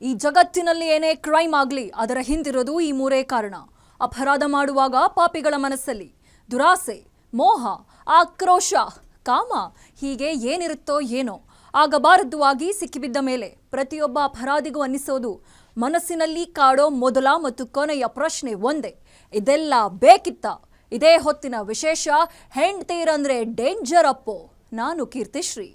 ಈ ಜಗತ್ತಿನಲ್ಲಿ ಏನೇ ಕ್ರೈಮ್ ಆಗಲಿ, ಅದರ ಹಿಂದಿರೋದು ಈ ಮೂರೇ ಕಾರಣ. ಅಪರಾಧ ಮಾಡುವಾಗ ಪಾಪಿಗಳ ಮನಸ್ಸಲ್ಲಿ ದುರಾಸೆ, ಮೋಹ, ಆಕ್ರೋಶ, ಕಾಮ ಹೀಗೆ ಏನಿರುತ್ತೋ ಏನೋ ಆಗಬಾರದ್ದು ಆಗಿ ಸಿಕ್ಕಿಬಿದ್ದ ಮೇಲೆ ಪ್ರತಿಯೊಬ್ಬ ಅಪರಾಧಿಗೂ ಅನ್ನಿಸೋದು ಮನಸ್ಸಿನಲ್ಲಿ ಕಾಡೋ ಮೊದಲ ಮತ್ತು ಕೊನೆಯ ಪ್ರಶ್ನೆ ಒಂದೇ. ಇದೆಲ್ಲ ಬೇಕಿತ್ತ? ಇದೇ ಹೊತ್ತಿನ ವಿಶೇಷ ಹೆಂಡ್ತೀರಂದ್ರೆ ಡೇಂಜರ್ ಅಪ್ಪೋ. ನಾನು ಕೀರ್ತಿಶ್ರೀ.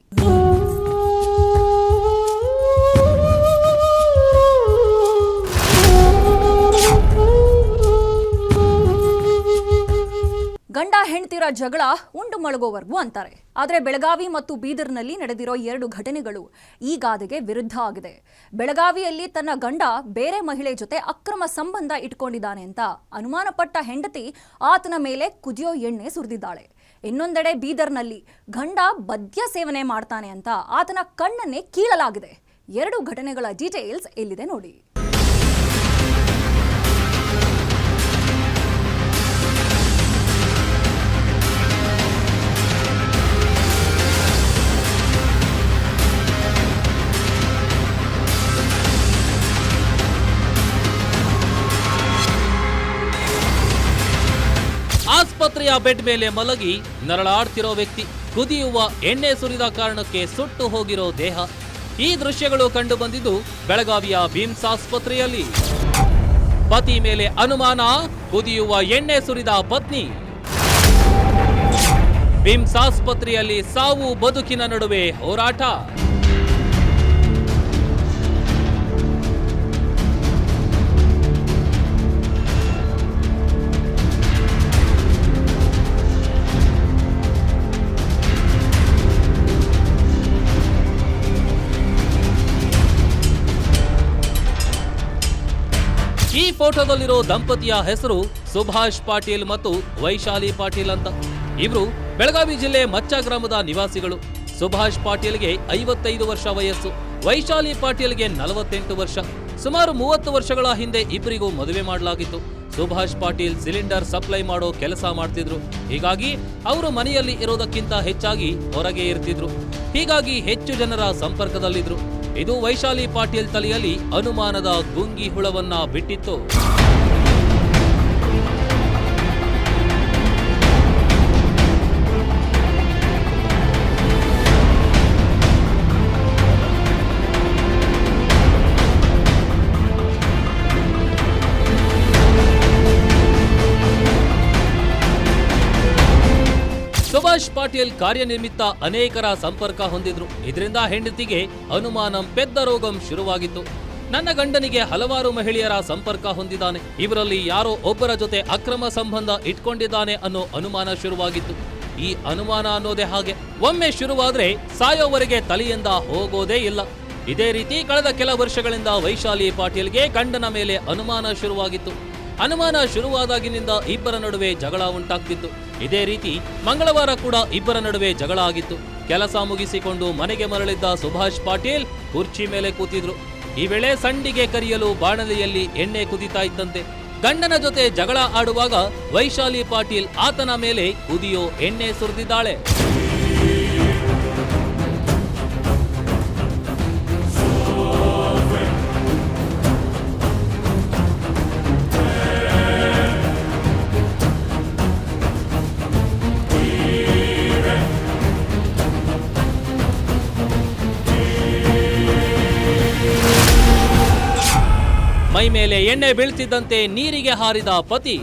ಹೆಂಡ್ತಿರ ಜಗಳ ಉಂಡು ಮಳಗೋವರೆಗೂ ಅಂತಾರೆ. ಆದರೆ ಬೆಳಗಾವಿ ಮತ್ತು ಬೀದರ್ನಲ್ಲಿ ನಡೆದಿರೋ ಎರಡು ಘಟನೆಗಳು ಈ ಗಾದೆಗೆ ವಿರುದ್ಧ ಆಗಿದೆ. ಬೆಳಗಾವಿಯಲ್ಲಿ ತನ್ನ ಗಂಡ ಬೇರೆ ಮಹಿಳೆ ಜೊತೆ ಅಕ್ರಮ ಸಂಬಂಧ ಇಟ್ಕೊಂಡಿದ್ದಾನೆ ಅಂತ ಅನುಮಾನಪಟ್ಟ ಹೆಂಡತಿ ಆತನ ಮೇಲೆ ಕುದಿಯೋ ಎಣ್ಣೆ ಸುರಿದಿದ್ದಾಳೆ. ಇನ್ನೊಂದೆಡೆ ಬೀದರ್ನಲ್ಲಿ ಗಂಡ ಬದ್ಯ ಸೇವನೆ ಮಾಡ್ತಾನೆ ಅಂತ ಆತನ ಕಣ್ಣನ್ನೇ ಕೀಳಲಾಗಿದೆ. ಎರಡು ಘಟನೆಗಳ ಡೀಟೇಲ್ಸ್ ಇಲ್ಲಿದೆ ನೋಡಿ. ಆಸ್ಪತ್ರೆಯ ಬೆಡ್ ಮೇಲೆ ಮಲಗಿ ನರಳಾಡ್ತಿರೋ ವ್ಯಕ್ತಿ ಕುದಿಯುವ ಎಣ್ಣೆ ಸುರಿದ ಕಾರಣಕ್ಕೆ ಸುಟ್ಟು ಹೋಗಿರೋ ದೇಹ. ಈ ದೃಶ್ಯಗಳು ಕಂಡು ಬಂದಿದ್ದು ಬೆಳಗಾವಿಯ ಬಿಮ್ಸ್ ಆಸ್ಪತ್ರೆಯಲ್ಲಿ. ಪತಿ ಮೇಲೆ ಅನುಮಾನ, ಕುದಿಯುವ ಎಣ್ಣೆ ಸುರಿದ ಪತ್ನಿ. ಬಿಮ್ಸ್ ಆಸ್ಪತ್ರೆಯಲ್ಲಿ ಸಾವು ಬದುಕಿನ ನಡುವೆ ಹೋರಾಟ. ಫೋಟೋದಲ್ಲಿರೋ ದಂಪತಿಯ ಹೆಸರು ಸುಭಾಷ್ ಪಾಟೀಲ್ ಮತ್ತು ವೈಶಾಲಿ ಪಾಟೀಲ್ ಅಂತ. ಇವರು ಬೆಳಗಾವಿ ಜಿಲ್ಲೆ ಮಚ್ಚ ಗ್ರಾಮದ ನಿವಾಸಿಗಳು. ಸುಭಾಷ್ ಪಾಟೀಲ್ಗೆ ಐವತ್ತೈದು ವರ್ಷ ವಯಸ್ಸು, ವೈಶಾಲಿ ಪಾಟೀಲ್ಗೆ ನಲವತ್ತೆಂಟು ವರ್ಷ. ಸುಮಾರು ಮೂವತ್ತು ವರ್ಷಗಳ ಹಿಂದೆ ಇಬ್ಬರಿಗೂ ಮದುವೆ ಮಾಡಲಾಗಿತ್ತು. ಸುಭಾಷ್ ಪಾಟೀಲ್ ಸಿಲಿಂಡರ್ ಸಪ್ಲೈ ಮಾಡೋ ಕೆಲಸ ಮಾಡ್ತಿದ್ರು. ಹೀಗಾಗಿ ಅವರು ಮನೆಯಲ್ಲಿ ಇರೋದಕ್ಕಿಂತ ಹೆಚ್ಚಾಗಿ ಹೊರಗೆ ಇರ್ತಿದ್ರು. ಹೀಗಾಗಿ ಹೆಚ್ಚು ಜನರ ಸಂಪರ್ಕದಲ್ಲಿದ್ರು. ಇದು ವೈಶಾಲಿ ಪಾಟೀಲ್ ತಲೆಯಲ್ಲಿ ಅನುಮಾನದ ಗುಂಗಿ ಹುಳವನ್ನ ಬಿಟ್ಟಿತ್ತು. ಸುಭಾಷ್ ಪಾಟೀಲ್ ಕಾರ್ಯನಿಮಿತ್ತ ಅನೇಕರ ಸಂಪರ್ಕ ಹೊಂದಿದ್ರು. ಇದರಿಂದ ಹೆಂಡತಿಗೆ ಅನುಮಾನಂ, ಪೆದ್ದ ರೋಗಂ ಶುರುವಾಗಿತ್ತು. ನನ್ನ ಗಂಡನಿಗೆ ಹಲವಾರು ಮಹಿಳೆಯರ ಸಂಪರ್ಕ ಹೊಂದಿದ್ದಾನೆ. ಇವರಲ್ಲಿ ಯಾರೋ ಒಬ್ಬರ ಜೊತೆ ಅಕ್ರಮ ಸಂಬಂಧ ಇಟ್ಕೊಂಡಿದ್ದಾನೆ ಅನ್ನೋ ಅನುಮಾನ ಶುರುವಾಗಿತ್ತು. ಈ ಅನುಮಾನ ಅನ್ನೋದೇ ಹಾಗೆ, ಒಮ್ಮೆ ಶುರುವಾದ್ರೆ ಸಾಯೋವರೆಗೆ ತಲೆಯಿಂದ ಹೋಗೋದೇ ಇಲ್ಲ. ಇದೇ ರೀತಿ ಕಳೆದ ಕೆಲ ವರ್ಷಗಳಿಂದ ವೈಶಾಲಿ ಪಾಟೀಲ್ಗೆ ಗಂಡನ ಮೇಲೆ ಅನುಮಾನ ಶುರುವಾಗಿತ್ತು. ಅನುಮಾನ ಶುರುವಾದಾಗಿನಿಂದ ಇಬ್ಬರ ನಡುವೆ ಜಗಳ ಉಂಟಾಗ್ತಿತ್ತು. ಇದೇ ರೀತಿ ಮಂಗಳವಾರ ಕೂಡ ಇಬ್ಬರ ನಡುವೆ ಜಗಳ ಆಗಿತ್ತು. ಕೆಲಸ ಮುಗಿಸಿಕೊಂಡು ಮನೆಗೆ ಮರಳಿದ್ದ ಸುಭಾಷ್ ಪಾಟೀಲ್ ಕುರ್ಚಿ ಮೇಲೆ ಕೂತಿದ್ರು. ಈ ವೇಳೆ ಸಂಡಿಗೆ ಕರಿಯಲು ಬಾಣಲೆಯಲ್ಲಿ ಎಣ್ಣೆ ಕುದಿತಾ ಇದ್ದಂತೆ. ಗಂಡನ ಜೊತೆ ಜಗಳ ಆಡುವಾಗ ವೈಶಾಲಿ ಪಾಟೀಲ್ ಆತನ ಮೇಲೆ ಕುದಿಯೋ ಎಣ್ಣೆ ಸುರಿದಿದ್ದಾಳೆ. ಮೈ ಮೇಲೆ ಎಣ್ಣೆ ಬೀಳ್ತಿದ್ದಂತೆ ನೀರಿಗೆ ಹಾರಿದ ಪತಿ.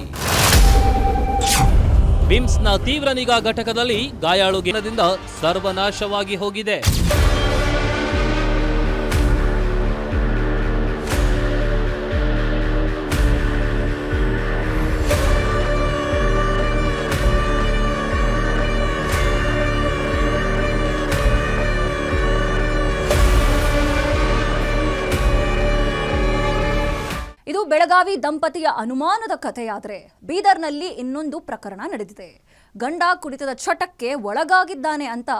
ಬಿಮ್ಸ್ನ ತೀವ್ರ ನಿಗಾ ಘಟಕದಲ್ಲಿ ಗಾಯಾಳು ಗಿನದಿಂದ ಸರ್ವನಾಶವಾಗಿ ಹೋಗಿದೆ. ಬೆಳಗಾವಿ ದಂಪತಿಯ ಅನುಮಾನದ ಕಥೆಯಾದರೆ ಬೀದರ್ನಲ್ಲಿ ಇನ್ನೊಂದು ಪ್ರಕರಣ ನಡೆದಿದೆ. ಗಂಡ ಕುಡಿತದ ಚಟಕ್ಕೆ ಒಳಗಾಗಿದ್ದಾನೆ ಅಂತ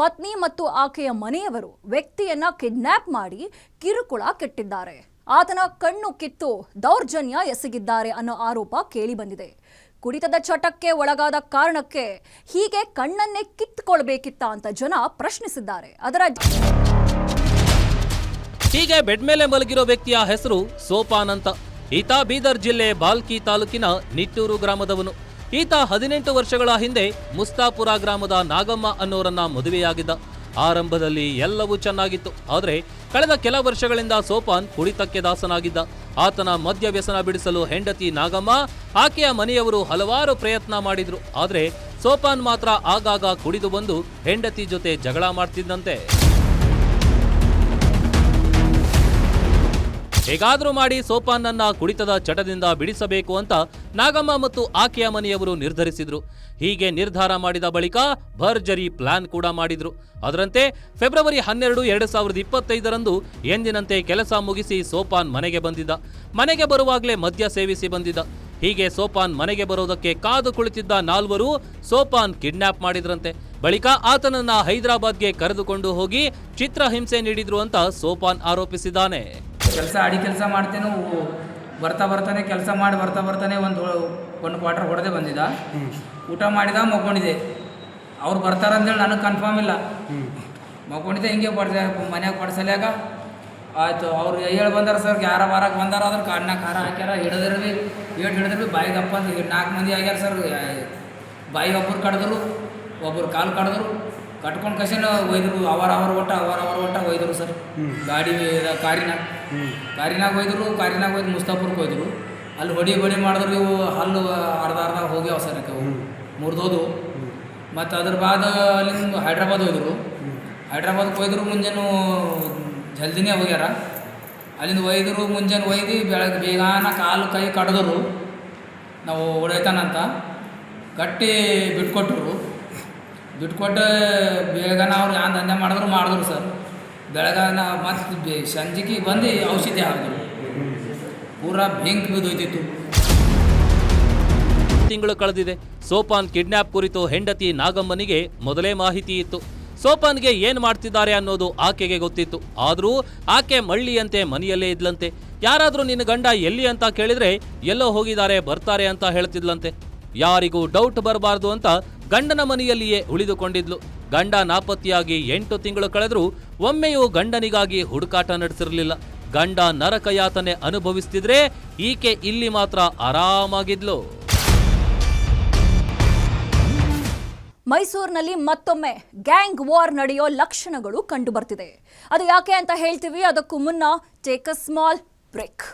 ಪತ್ನಿ ಮತ್ತು ಆಕೆಯ ಮನೆಯವರು ವ್ಯಕ್ತಿಯನ್ನ ಕಿಡ್ನ್ಯಾಪ್ ಮಾಡಿ ಕಿರುಕುಳ ಕೆಟ್ಟಿದ್ದಾರೆ. ಆತನ ಕಣ್ಣು ಕಿತ್ತು ದೌರ್ಜನ್ಯ ಎಸಗಿದ್ದಾರೆ ಅನ್ನೋ ಆರೋಪ ಕೇಳಿಬಂದಿದೆ. ಕುಡಿತದ ಚಟಕ್ಕೆ ಒಳಗಾದ ಕಾರಣಕ್ಕೆ ಹೀಗೆ ಕಣ್ಣನ್ನೇ ಕಿತ್ತುಕೊಳ್ಬೇಕಿತ್ತ ಅಂತ ಜನ ಪ್ರಶ್ನಿಸಿದ್ದಾರೆ. ಅದರ ಹೀಗೆ ಬೆಡ್ ಮೇಲೆ ಮಲಗಿರೋ ವ್ಯಕ್ತಿಯ ಹೆಸರು ಸೋಪಾನ್ ಅಂತ ಈತ ಬೀದರ್ ಜಿಲ್ಲೆ ಬಾಲ್ಕಿ ತಾಲೂಕಿನ ನಿಟ್ಟೂರು ಗ್ರಾಮದವನು. ಈತ ಹದಿನೆಂಟು ವರ್ಷಗಳ ಹಿಂದೆ ಮುಸ್ತಾಪುರ ಗ್ರಾಮದ ನಾಗಮ್ಮ ಅನ್ನೋರನ್ನ ಮದುವೆಯಾಗಿದ್ದ. ಆರಂಭದಲ್ಲಿ ಎಲ್ಲವೂ ಚೆನ್ನಾಗಿತ್ತು. ಆದರೆ ಕಳೆದ ಕೆಲ ವರ್ಷಗಳಿಂದ ಸೋಪಾನ್ ಕುಡಿತಕ್ಕೆ ದಾಸನಾಗಿದ್ದ. ಆತನ ಮದ್ಯ ವ್ಯಸನ ಬಿಡಿಸಲು ಹೆಂಡತಿ ನಾಗಮ್ಮ, ಆಕೆಯ ಮನೆಯವರು ಹಲವಾರು ಪ್ರಯತ್ನ ಮಾಡಿದ್ರು. ಆದರೆ ಸೋಪಾನ್ ಮಾತ್ರ ಆಗಾಗ ಕುಡಿದು ಬಂದು ಹೆಂಡತಿ ಜೊತೆ ಜಗಳ ಮಾಡ್ತಿದ್ದಂತೆ. ಹೇಗಾದ್ರೂ ಮಾಡಿ ಸೋಪಾನನ್ನ ಕುಡಿತದ ಚಟದಿಂದ ಬಿಡಿಸಬೇಕು ಅಂತ ನಾಗಮ್ಮ ಮತ್ತು ಆಕೆಯ ಮನೆಯವರು ನಿರ್ಧರಿಸಿದ್ರು. ಹೀಗೆ ನಿರ್ಧಾರ ಮಾಡಿದ ಬಳಿಕ ಭರ್ಜರಿ ಪ್ಲಾನ್ ಕೂಡ ಮಾಡಿದ್ರು. ಅದರಂತೆ ಫೆಬ್ರವರಿ ಹನ್ನೆರಡು ಎರಡು ಸಾವಿರದ ಇಪ್ಪತ್ತೈದರಂದು ಎಂದಿನಂತೆ ಕೆಲಸ ಮುಗಿಸಿ ಸೋಪಾನ್ ಮನೆಗೆ ಬಂದಿದ್ದ. ಮನೆಗೆ ಬರುವಾಗಲೇ ಮದ್ಯ ಸೇವಿಸಿ ಬಂದಿದ್ದ. ಹೀಗೆ ಸೋಪಾನ್ ಮನೆಗೆ ಬರೋದಕ್ಕೆ ಕಾದು ಕುಳಿತಿದ್ದ ನಾಲ್ವರು ಸೋಪಾನ್ ಕಿಡ್ನಾಪ್ ಮಾಡಿದ್ರಂತೆ. ಬಳಿಕ ಆತನನ್ನ ಹೈದರಾಬಾದ್ಗೆ ಕರೆದುಕೊಂಡು ಹೋಗಿ ಚಿತ್ರಹಿಂಸೆ ನೀಡಿದ್ರು ಅಂತ ಸೋಪಾನ್ ಆರೋಪಿಸಿದ್ದಾನೆ. ಕೆಲಸ ಅಡಿ ಕೆಲಸ ಮಾಡ್ತೇನೆ ಬರ್ತಾ ಬರ್ತಾನೆ ಕೆಲಸ ಮಾಡಿ ಬರ್ತಾ ಬರ್ತಾನೆ ಒಂದು ಒಂದು ಕ್ವಾರ್ಟರ್ ಹೊಡೆದೇ ಬಂದಿದ್ದ. ಊಟ ಮಾಡಿದ ಮಕ್ಕೊಂಡಿದ್ದೆ. ಅವ್ರು ಬರ್ತಾರಂತೇಳಿ ನನಗೆ ಕನ್ಫರ್ಮ್ ಇಲ್ಲ. ಮಕ್ಕೊಂಡಿದ್ದೆ ಹಿಂಗೆ ಬಡ್ಸ ಮನ್ಯಾಗ ಬಡ್ಸಲ್ಯಾಗ ಆಯಿತು ಅವ್ರು ಹೇಳಿ ಬಂದಾರ ಸರ್ ಯಾರ ವಾರಕ್ಕೆ ಬಂದಾರ ಅದ್ರ ಕಾರಣ ಖಾರ ಹಾಕ್ಯಾರ ಹಿಡಿದ್ರು ಭೀ ಏಟ್ ಹಿಡಿದ್ರು ಭೀ ಬಾಯಿಗೆ ಅಪ್ಪ ನಾಲ್ಕು ಮಂದಿ ಆಗ್ಯಾರ ಸರ್ ಬಾಯಿಗೆ ಒಬ್ಬರು ಕಡಿದ್ರು ಒಬ್ಬರು ಕಾಲು ಕಡಿದ್ರು. ಕಟ್ಕೊಂಡು ಕಸಿನ ಒಯ್ದರು ಅವರ ಅವರ ಒಟ್ಟ ಅವರ ಅವರ ಒಟ್ಟ ಒಯ್ದರು ಸರ್. ಗಾಡಿ ಕಾರಿನಾಗ. ಕಾರಿನಾಗ ಒಯ್ದರು ಕಾರಿನಾಗ ಒಯ್ದು ಮುಸ್ತಾಪುರಕ್ಕೆ ಒಯ್ದರು. ಅಲ್ಲಿ ಹೊಡಿ ಬಡಿ ಮಾಡಿದ್ರು ಇವು ಹಲ್ಲು ಅರ್ಧ ಅರ್ಧ ಹೋಗ್ಯಾವ ಸರ್ ಅವು. ಮುರಿದೋದು ಮತ್ತು ಅದ್ರ ಬಾದ ಅಲ್ಲಿಂದ ಹೈದ್ರಾಬಾದ್ ಹೋಯ್ದರು ಹೈದ್ರಾಬಾದ್ಗೆ ಒಯ್ದರು ಮುಂಜಾನೆ ಜಲ್ದಿನೇ ಹೋಗ್ಯಾರ. ಅಲ್ಲಿಂದ ಒಯ್ದರು ಮುಂಜಾನೆ ಒಯ್ದು ಬೆಳಗ್ಗೆ ಬೇಗಾನ ಕಾಲು ಕೈ ಕಡ್ದರು. ನಾವು ಹೊಡೆತಾನಂತ ಕಟ್ಟಿ ಬಿಟ್ಕೊಟ್ರು. ಬಿಟ್ಕೊಟ್ಟು ಬೇಗನ ಅವ್ರು ಯಾವ ದಂಧೆ ಮಾಡಿದ್ರು ಮಾಡಿದ್ರು ಸರ್. ಬೆಳಗಾನ ಮತ್ತು ಬೆ ಸಂಜೆಗೆ ಬಂದು ಔಷಧಿ ಹಾಕಿದ್ರು. ಪೂರಾ ಬೆಂಕಿ ಬಿದ್ದೋಯ್ತಿತ್ತು. ತಿಂಗಳು ಕಳೆದಿದೆ. ಸೋಪಾನ್ ಕಿಡ್ನಾಪ್ ಕುರಿತು ಹೆಂಡತಿ ನಾಗಮ್ಮನಿಗೆ ಮೊದಲೇ ಮಾಹಿತಿ ಇತ್ತು. ಸೋಪಾನ್ಗೆ ಏನು ಮಾಡ್ತಿದ್ದಾರೆ ಅನ್ನೋದು ಆಕೆಗೆ ಗೊತ್ತಿತ್ತು. ಆದರೂ ಆಕೆ ಮಳ್ಳಿಯಂತೆ ಮನೆಯಲ್ಲೇ ಇದ್ಲಂತೆ. ಯಾರಾದರೂ ನಿನ್ನ ಗಂಡ ಎಲ್ಲಿ ಅಂತ ಕೇಳಿದ್ರೆ ಎಲ್ಲೋ ಹೋಗಿದ್ದಾರೆ, ಬರ್ತಾರೆ ಅಂತ ಹೇಳ್ತಿದ್ಲಂತೆ. ಯಾರಿಗೂ ಡೌಟ್ ಬರಬಾರ್ದು ಅಂತ ಗಂಡನ ಮನೆಯಲ್ಲಿಯೇ ಉಳಿದುಕೊಂಡಿದ್ಲು. ಗಂಡ ನಾಪತ್ತೆಯಾಗಿ ಎಂಟು ತಿಂಗಳು ಕಳೆದರೂ ಒಮ್ಮೆಯೂ ಗಂಡನಿಗಾಗಿ ಹುಡುಕಾಟ ನಡೆಸಿರಲಿಲ್ಲ. ಗಂಡ ನರಕಯಾತನೆ ಅನುಭವಿಸ್ತಿದ್ರೆ ಈಕೆ ಇಲ್ಲಿ ಮಾತ್ರ ಆರಾಮಾಗಿದ್ಲು. ಮೈಸೂರಿನಲ್ಲಿ ಮತ್ತೊಮ್ಮೆ ಗ್ಯಾಂಗ್ ವಾರ್ ನಡೆಯೋ ಲಕ್ಷಣಗಳು ಕಂಡು ಬರ್ತಿದೆ ಅದು ಯಾಕೆ ಅಂತ ಹೇಳ್ತೀವಿ, ಅದಕ್ಕೂ ಮುನ್ನ ಟೇಕ್ ಅ ಸ್ಮಾಲ್ ಬ್ರೇಕ್